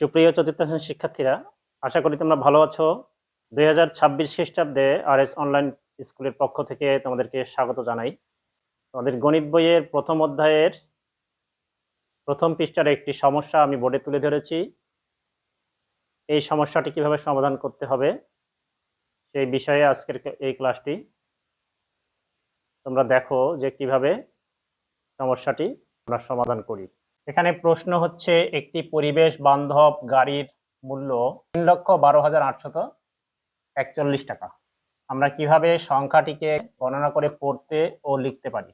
সুপ্রিয় চতুর্থ শিক্ষার্থীরা, আশা করি তোমরা ভালো আছো। দুই হাজার ছাব্বিশ খ্রিস্টাব্দে আর এস অনলাইন স্কুলের পক্ষ থেকে তোমাদেরকে স্বাগত জানাই। তোমাদের গণিত বইয়ের প্রথম অধ্যায়ের প্রথম পৃষ্ঠার একটি সমস্যা আমি বোর্ডে তুলে ধরেছি। এই সমস্যাটি কীভাবে সমাধান করতে হবে, সেই বিষয়ে আজকের এই ক্লাসটি। তোমরা দেখো যে কীভাবে সমস্যাটি আমরা সমাধান করি। এখানে প্রশ্ন হচ্ছে, একটি পরিবেশ বান্ধব গাড়ির মূল্য তিন লক্ষ বারো হাজার আটশত একচল্লিশ টাকা। আমরা কীভাবে সংখ্যাটিকে গণনা করে পড়তে ও লিখতে পারি?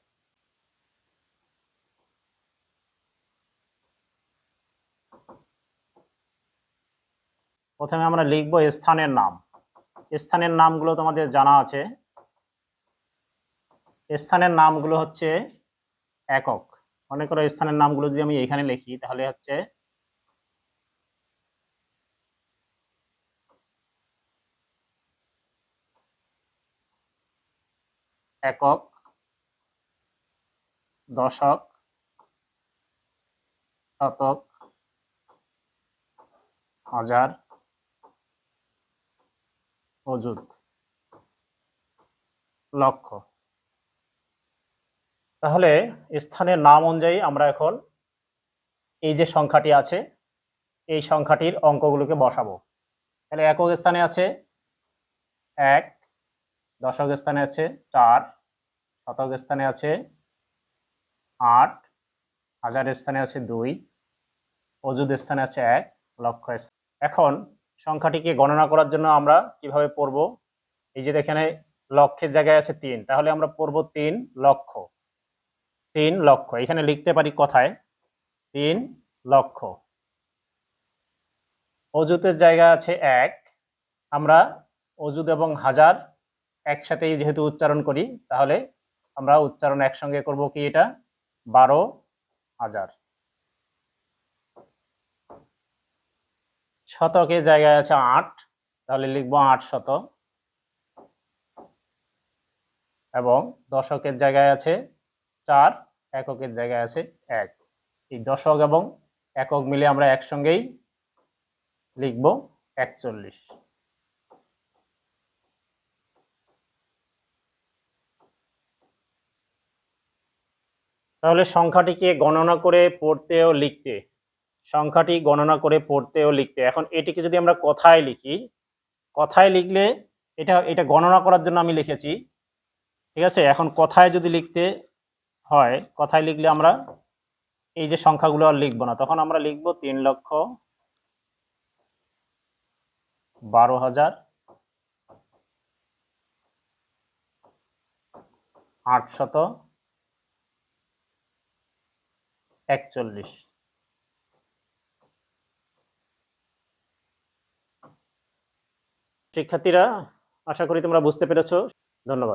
প্রথমে আমরা লিখব স্থানের নাম। স্থানের নামগুলো তোমাদের জানা আছে। স্থানের নামগুলো হচ্ছে একক। মনে করো স্থানের নামগুলো যদি আমি এখানে লিখি, তাহলে হচ্ছে একক দশক শতক হাজার অযুত লক্ষ। তাহলে স্থানের নাম অনুযায়ী আমরা এখন এই যে সংখ্যাটি আছে, এই সংখ্যাটির অঙ্কগুলোকে বসাবো। তাহলে একক স্থানে আছে এক, দশক স্থানে আছে চার, শতক স্থানে আছে আট, হাজার স্থানে আছে দুই, অযুত স্থানে আছে এক, লক্ষ স্থানে। এখন সংখ্যাটিকে গণনা করার জন্য আমরা কীভাবে পড়ব? এই যে এখানে লক্ষের জায়গায় আছে তিন, তাহলে আমরা পড়ব তিন লক্ষ। তিন লক্ষ। এখানে লিখতে পারি কথায়? তিন লক্ষ। অজুতের জায়গা আছে এক। আমরা অজুদ এবং হাজার একসাথেই যেহেতু উচ্চারণ করি, তাহলে আমরা উচ্চারণ একসঙ্গে করব কি এটা? বারো হাজার। শতকের জায়গায় আছে আট, তাহলে লিখব আট শত এবং দশকের জায়গায় আছে চার। এককের জায়গায় আছে এক। এই দশক এবং একক মিলে আমরা একসঙ্গেই লিখব একচল্লিশ। তাহলে সংখ্যাটিকে গণনা করে পড়তে ও লিখতে, সংখ্যাটি গণনা করে পড়তে ও লিখতে। এখন এটিকে যদি আমরা কথায় লিখি, কথায় লিখলে এটা এটা গণনা করার জন্য আমি লিখেছি। ঠিক আছে? এখন কথায় যদি লিখতে হয়, কথায় লিখলে আমরা এই যে সংখ্যাগুলো আর লিখব না। তখন আমরা লিখব তিন লক্ষ বারো হাজার আটশত একচল্লিশ। শিক্ষার্থীরা, আশা করি তোমরা বুঝতে পেরেছ। ধন্যবাদ।